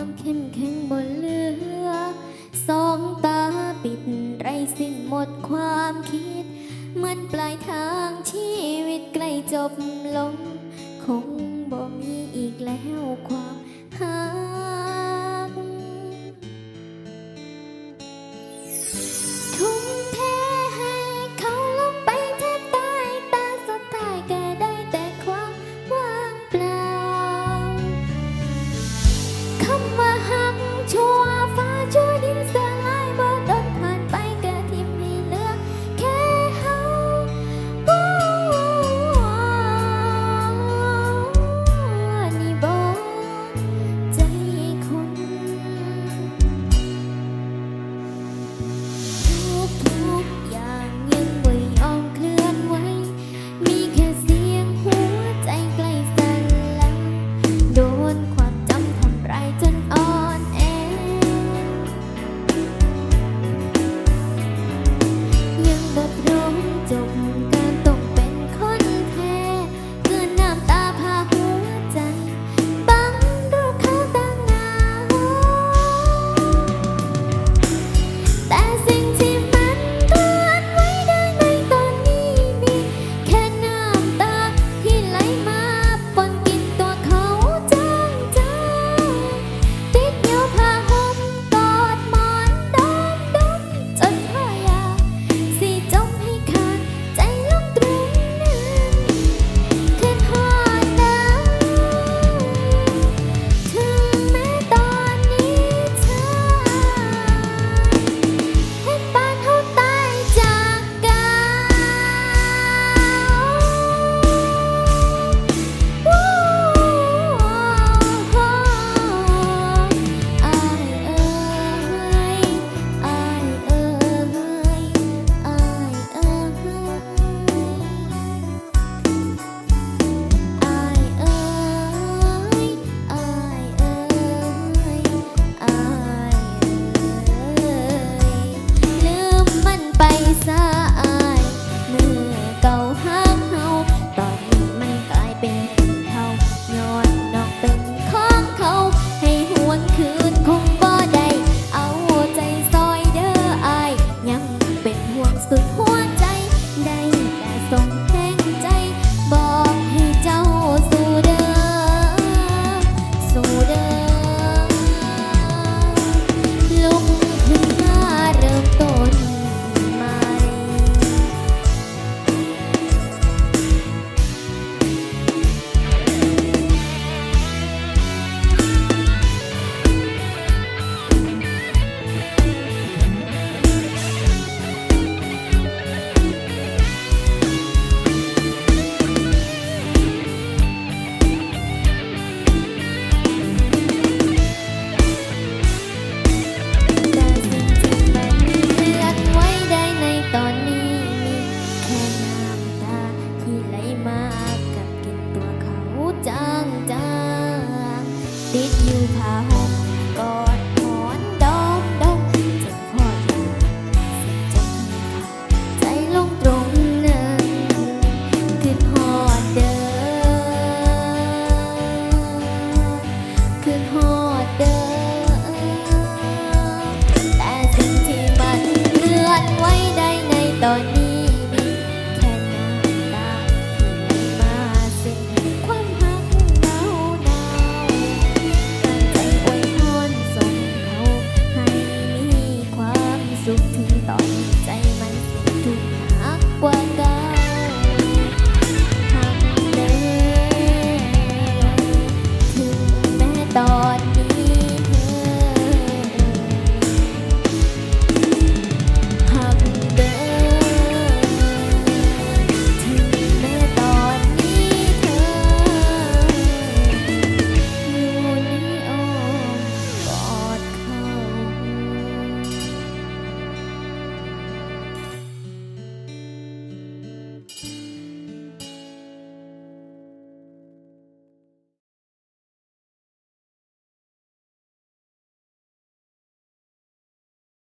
ความเข้มแข็งบนเรือ สองตาปิดไรสิ้นหมดความคิด เหมือนปลายทางชีวิตใกล้จบลง คงบ่มีอีกแล้วความหา ใจได้แต่ส่ง